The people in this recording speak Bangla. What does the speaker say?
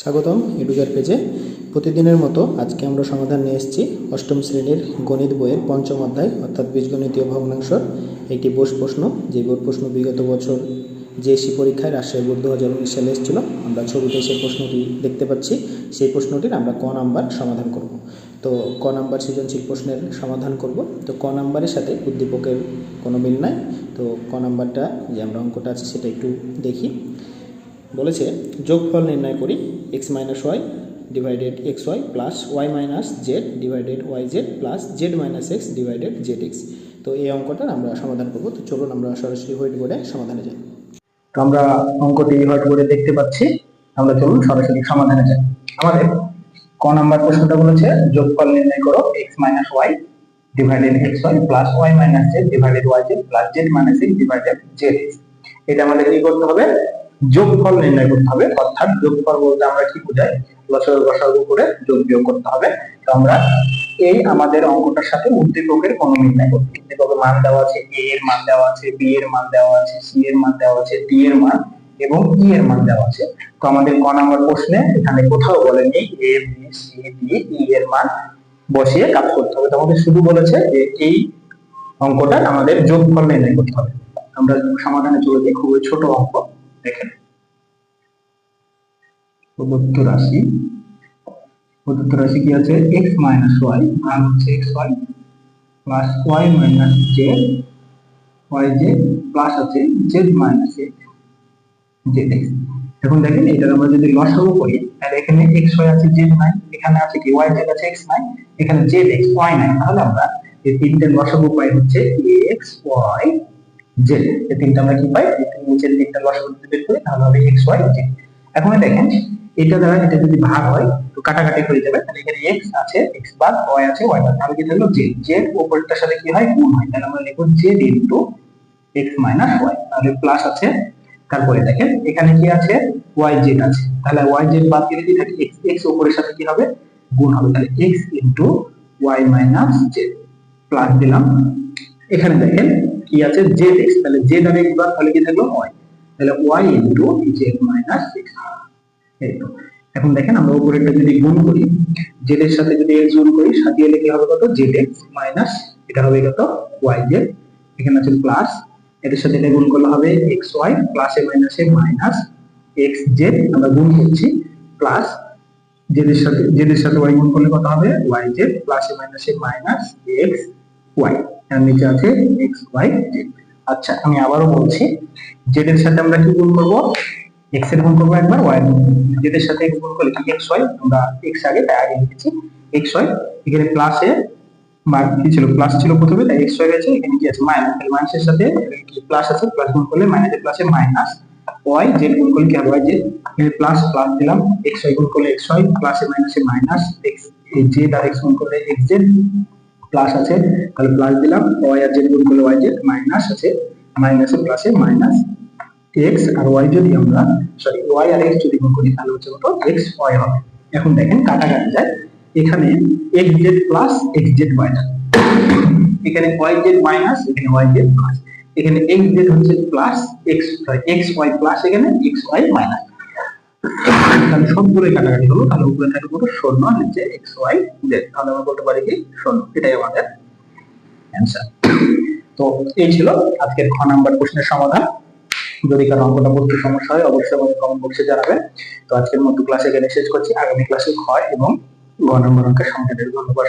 স্বাগতম এডুকার পেজে। প্রতিদিনের মতো আজকে আমরা সমাধান নিয়ে এসেছি অষ্টম শ্রেণির গণিত বইয়ের পঞ্চম অধ্যায়, অর্থাৎ বীজগণিতীয় ভগ্নাংশর একটি বোর্ড প্রশ্ন। যে বোর্ড প্রশ্ন বিগত বছর জেএসসি পরীক্ষায় রাজশাহী বোর্ড দু হাজার উনিশ সালে এসেছিল। আমরা ছবিতে সেই প্রশ্নটি দেখতে পাচ্ছি। সেই প্রশ্নটির আমরা ক নাম্বার সমাধান করব। তো ক নাম্বার সৃজনশীল প্রশ্নের সমাধান করব। তো ক নাম্বারের সাথে উদ্দীপকের কোনো মিল নাই। তো ক নাম্বারটা যে আমরা অঙ্কটা আছে সেটা একটু দেখি। বলেছে, যোগফল নির্ণয় করি X minus Y divided X Y plus Y minus Z divided Y Z plus Z minus X divided Z X তো এই অঙ্কটার আমরা সমাধান করব। তো চলুন আমরা সরাসরি হোয়াইট বোর্ডে সমাধানে যাই। তো আমরা অঙ্কটি হোয়াইট বোর্ডে দেখতে পাচ্ছি। আমরা চলুন সরাসরি সমাধানে যাই। আমাদের ক নাম্বার প্রশ্নটা বলেছে, যোগফল নির্ণয় করো X minus Y divided X Y plus Y minus Z divided Y Z plus Z minus X divided Z X এটা আমাদের কি করতে হবে? যোগফল নির্ণয় করতে হবে, অর্থাৎ যোগফল বলতে আমরা কি বোঝাই? লসাগু গসাগু করে যোগ বিয়োগ করতে হবে। তো আমরা এই আমাদের অঙ্কটার সাথে উদ্দীপকের কোন নির্ণয় করতে উদ্দীপকের মান দেওয়া আছে, এ এর মান দেওয়া আছে, বি এর মান দেওয়া আছে, সি এর মান দেওয়া আছে, ডি এর মান এবং ই এর মান দেওয়া আছে। তো আমাদের ক নাম্বার প্রশ্নে এখানে কোথাও বলেনি A, B, C, D, E এর মান বসিয়ে কাজ করতে হবে। তো আমাদের শুধু বলেছে যে এই অঙ্কটা আমাদের যোগফল নির্ণয় করতে হবে। আমরা সমাধানে চলে যাই, খুবই ছোট অঙ্ক। দেখেন। প্রদত্ত রাশি প্রদত্ত রাশি কি আছে? x মাইনাস ওয়াই মান হচ্ছে X Y plus Y minus Z Y Z plus আছে জেড মাইনাস এক্স জেড এখন দেখেন এটা আমরা যদি লসাগু করি, তাহলে এখানে এক্স ওয়াই আছে জেড নাই এখানে আছে কি ওয়াই জেড আছে এক্স নাই এখানে জেড এক্স ওয়াই নাই তাহলে আমরা এই তিনটে লসাগু পাই হচ্ছে এক্স ওয়াই এই তিনটা আমরা কি পাই? নিচের তিনটা লসাগু ওয়াই জেড এখন দেখেন, এটা দ্বারা এটা যদি ভাগ হয় তো কাটাকাটি হয়ে যাবে তাহলে এখানে এক্স আছে এক্স বাদ ওয়াই আছে ওয়াই বাদ তাহলে কি থাকল? জেড জেড উপরটার সাথে কি হয়? গুণ হয়। তাহলে আমরা লিখব Z into X minus Y তাহলে প্লাস আছে, তারপরে দেখেন, এখানে কি আছে? ওয়াই জেড আছে। তাহলে ওয়াই জেড বাদ দিলে কি থাকে? এক্স এক্স উপরের সাথে কি হবে? গুণ হবে। তাহলে X into Y minus Z plus দিলাম। এখানে দেখেন কি আছে? জেড এক্স তাহলে জেড আর এক্স বার তাহলে কি থাকল? ওয়াই তাহলে Y into Z minus X এই তো। এখন দেখেন, আমরা উপরেরটা যদি গুণ করি জেড এর সাথে যদি এক্স গুণ করি, সাথে এলে কি হবে কত? জেড এক্স মাইনাস এটা হবে কত? ওয়াই জেড এখানে আছে প্লাস এটার সাথে এটা গুণ করলে হবে এক্স ওয়াই প্লাসে মাইনাসে minus A minus X Z আমরা গুণ করছি প্লাস জেডের সাথে জেডের সাথে ওয়াই গুণ করলে কত হবে? ওয়াই জেড প্লাসে মাইনাসে মাইনাস এক্স ওয়াই নিচে আছে এক্স ওয়াই জেড আচ্ছা আমি আবারও বলছি জেড এর সাথে আমরা কি গুণ করব? এক্সের গুণ করব একবার ওয়াই জেড এর সাথে গুণ করলে কি এক্স ওয়াই আমরা এক্স আগে তাই আগে লিখেছি এক্স ওয়াই এখানে প্লাসে কি ছিল? প্লাস ছিল প্রথমে, তাই এক্স ওয়াই আছে এখানে কি আছে? মাইনাস মাইনাসের সাথে প্লাস আছে প্লাস গুণ করলে মাইনাসের প্লাসে মাইনাস ওয়াই জেড গুণ করলে কি ওয়াই জেড প্লাস প্লাস দিলাম এক্স ওয়াই গুণ করলে এক্স ওয়াই প্লাসে মাইনাসে মাইনাস এক্স জেড আর এক্স গুণ করলে এক্স জেড প্লাস আছে, তাহলে প্লাস দিলাম ওয়াই আর জেড গুণ করলে ওয়াই জেড মাইনাস আছে মাইনাসে প্লাসে মাইনাস এক্স আর ওয়াই যদি আমরা সরি ওয়াই আর এক্স যদি গুণ করি, তাহলে হচ্ছে কত? এক্স ওয়াই হবে। এখন দেখেন কাটাকাটি যায়। এখানে X Z plus X Z Y এখানে ওয়াই জেড মাইনাস এখানে ওয়াই জেড প্লাস এখানে এক্স জেড হচ্ছে plus X X Y plus এখানে এক্স ওয়াই মাইনাস তাহলে সবগুলোই কাটাকাটি হলো, তাহলে উপরে কত? শূন্য, নিচে এক্স ওয়াই জেড তাহলে আমরা বলতে পারি কি? শূন্য, এটাই আমাদের তো এই ছিল আজকের খ নাম্বার প্রশ্নের সমাধান। যদি কারও অঙ্কটা বুঝতে সমস্যা হয়, অবশ্যই আমাদের কমেন্ট বক্সে তো আজকের মতো ক্লাস এখানে শেষ করছি। আগামী ক্লাসে ক্ষয় এবং ঘ নম্বর অঙ্কের সমাধানের ধন্যবাদ।